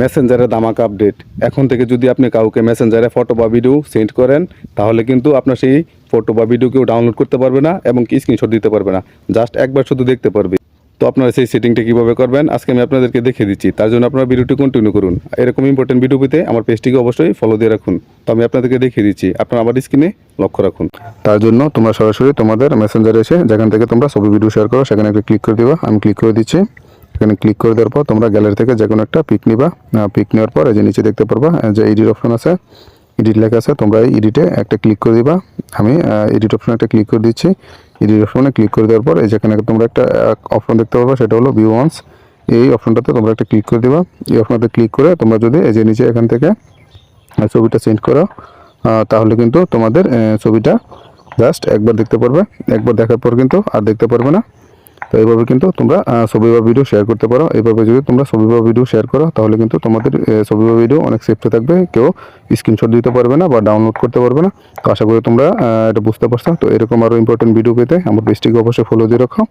মেসেঞ্জারে দামাকা আপডেট এখন থেকে যদি আপনি কাউকে মেসেঞ্জারে ফটো বা ভিডিও সেন্ড করেন, তাহলে কিন্তু আপনার সেই ফটো বা ভিডিও কেউ ডাউনলোড করতে পারবে না এবং কি স্ক্রিনশট দিতে পারবে না। জাস্ট একবার শুধু দেখতে পারবে। তো আপনারা সেই সেটিংটা কীভাবে করবেন, আজকে আমি আপনাদেরকে দেখিয়ে দিচ্ছি। তার জন্য আপনারা ভিডিওটি কন্টিনিউ করুন। এরকম ইম্পর্টেন্ট ভিডিও পেতে আমার পেজটিকে অবশ্যই ফলো দিয়ে রাখুন। তো আমি আপনাদেরকে দেখিয়ে দিচ্ছি। আপনারা আমার স্ক্রিনে লক্ষ্য রাখুন। তার জন্য তোমরা সরাসরি তোমাদের মেসেঞ্জারে এসে, যেখান থেকে তোমরা ছবি ভিডিও শেয়ার করো, সেখানে একটা ক্লিক করে দিবা। আমি ক্লিক করে দিচ্ছি। এখানে ক্লিক করে দেওয়ার পর তোমরা গ্যালারি থেকে যে কোনো একটা পিক নিবা। পিক নেওয়ার পর এই যে নিচে দেখতে পারবা যে এডিট অপশন আছে এডিট লেখা আছে, তোমরা এই এডিটে একটা ক্লিক করে দিবা। আমি এডিট অপশনে একটা ক্লিক করে দিচ্ছি। এডিট অপশনে ক্লিক করে দেওয়ার পর এই যেখানে তোমরা একটা অপশন দেখতে পারবা, সেটা হলো ভিউ ওয়ান্স এই অপশনটাতে তোমরা একটা ক্লিক করে দিবা। এই অপশনটাতে ক্লিক করে তোমরা যদি এই যে নিচে এখান থেকে ছবিটা চেঞ্জ করো তাহলে কিন্তু তোমাদের ছবিটা জাস্ট একবার দেখতে পারবে। একবার দেখার পর কিন্তু আর দেখতে পারবে না। তো এইভাবে কিন্তু তোমরা ছবি বা ভিডিও শেয়ার করতে পারো। এইভাবে যদি তোমরা ছবি বা ভিডিও শেয়ার করো, তাহলে কিন্তু তোমাদের ছবি বা ভিডিও অনেক সেফটি থাকবে। কেউ স্ক্রিনশট দিতে পারবে না বা ডাউনলোড করতে পারবে না। তো আশা করি তোমরা এটা বুঝতে পারছ। তো এরকম আরও ইম্পর্টেন্ট ভিডিও পেতে আমার পেজটিকে অবশ্যই ফলো দিয়ে রাখো।